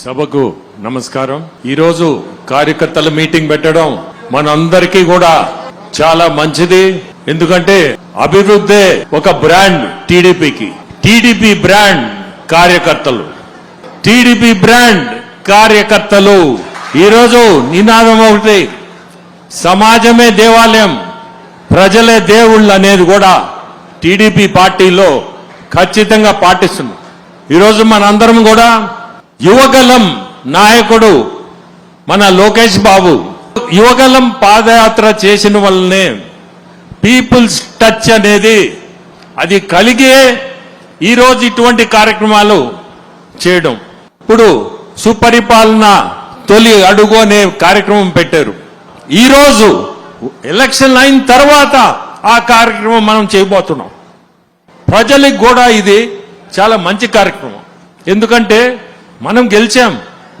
సభకు నమస్కారం. ఈరోజు కార్యకర్తల మీటింగ్ పెట్టడం మనందరికీ కూడా చాలా మంచిది. ఎందుకంటే అభివృద్ధి ఒక బ్రాండ్ టీడీపీకి. టీడీపీ బ్రాండ్ కార్యకర్తలు. టీడీపీ బ్రాండ్ కార్యకర్తలు. ఈరోజు నినాదం ఒకటి. సమాజమే దేవాలయం ప్రజలే దేవుళ్ళు అనేది కూడా టీడీపీ పార్టీలో ఖచ్చితంగా పాటిస్తుంది. ఈరోజు మనందరం కూడా యువగలం నాయకుడు మన లోకేష్ బాబు. యువగలం పాదయాత్ర చేసిన వల్లనే పీపుల్స్ టచ్ అనేది అది కలిగే ఈరోజు ఇటువంటి కార్యక్రమాలు చేయడం. ఇప్పుడు సుపరిపాలన తొలి అడుగు అనే కార్యక్రమం పెట్టారు. ఈరోజు ఎలక్షన్ అయిన తర్వాత ఆ కార్యక్రమం మనం చేయబోతున్నాం. ప్రజలకు కూడా ఇది చాలా మంచి కార్యక్రమం. ఎందుకంటే మనం గెలిచాం.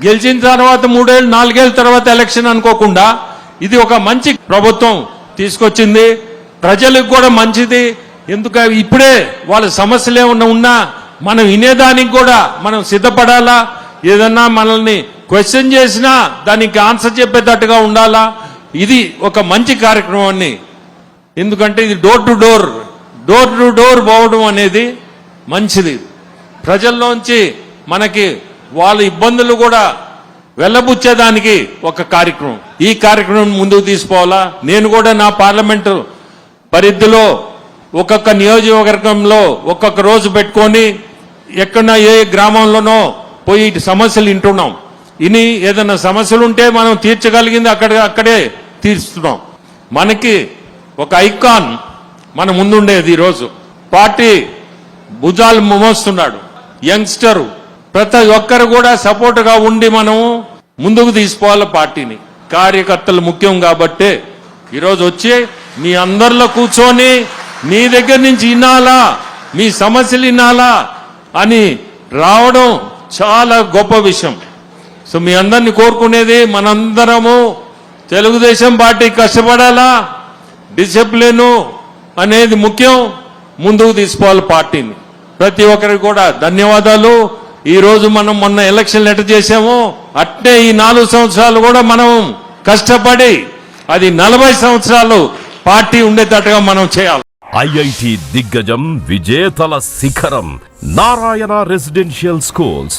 గెలిచిన తర్వాత మూడేళ్ళు నాలుగేళ్ళ తర్వాత ఎలక్షన్ అనుకోకుండా ఇది ఒక మంచి ప్రభుత్వం తీసుకొచ్చింది. ప్రజలకు కూడా మంచిది. ఎందుక ఇప్పుడే వాళ్ళ సమస్యలు ఏమన్నా ఉన్నా మనం వినేదానికి కూడా మనం సిద్ధపడాలా? ఏదన్నా మనల్ని క్వశ్చన్ చేసినా దానికి ఆన్సర్ చెప్పేటట్టుగా ఉండాలా? ఇది ఒక మంచి కార్యక్రమాన్ని. ఎందుకంటే ఇది door to door door to door పోవడం అనేది మంచిది. ప్రజల్లోంచి మనకి వాళ్ళ ఇబ్బందులు కూడా వెళ్ళబుచ్చేదానికి ఒక కార్యక్రమం. ఈ కార్యక్రమం ముందుకు తీసుకోవాలా? నేను కూడా నా పార్లమెంటు పరిధిలో ఒక్కొక్క నియోజకవర్గంలో ఒక్కొక్క రోజు పెట్టుకొని ఎక్కడ ఏ గ్రామంలోనో పోయి సమస్యలు వింటున్నాం. ఇని ఏదైనా సమస్యలు ఉంటే మనం తీర్చగలిగింది అక్కడ అక్కడే తీర్చుతున్నాం. మనకి ఒక ఐకాన్ మన ముందుండేది ఈరోజు. పార్టీ భుజాలు మోస్తున్నాడు యంగ్స్టర్ ప్రతి ఒక్కరు కూడా సపోర్ట్గా ఉండి మనం ముందుకు తీసుకోవాలి పార్టీని. కార్యకర్తలు ముఖ్యం కాబట్టి ఈరోజు వచ్చి మీ అందరిలో కూర్చొని మీ దగ్గర నుంచి వినాలా మీ సమస్యలు వినాలా అని రావడం చాలా గొప్ప విషయం. సో మీ అందరిని కోరుకునేది మనందరము తెలుగుదేశం పార్టీ కష్టపడాలా డిసిప్లిన్ అనేది ముఖ్యం ముందుకు తీసుకోవాలి పార్టీని. ప్రతి ఒక్కరికి కూడా ధన్యవాదాలు. ఈరోజు మనం మొన్న ఎలక్షన్ ఎట్ట చేసామో అట్టే ఈ నాలుగు సంవత్సరాలు కూడా మనం కష్టపడి అది నలభై సంవత్సరాలు పార్టీ ఉండేటట్టుగా మనం చేయాలి. ఐఐటి దిగ్గజం విజేతల శిఖరం నారాయణ రెసిడెన్షియల్ స్కూల్స్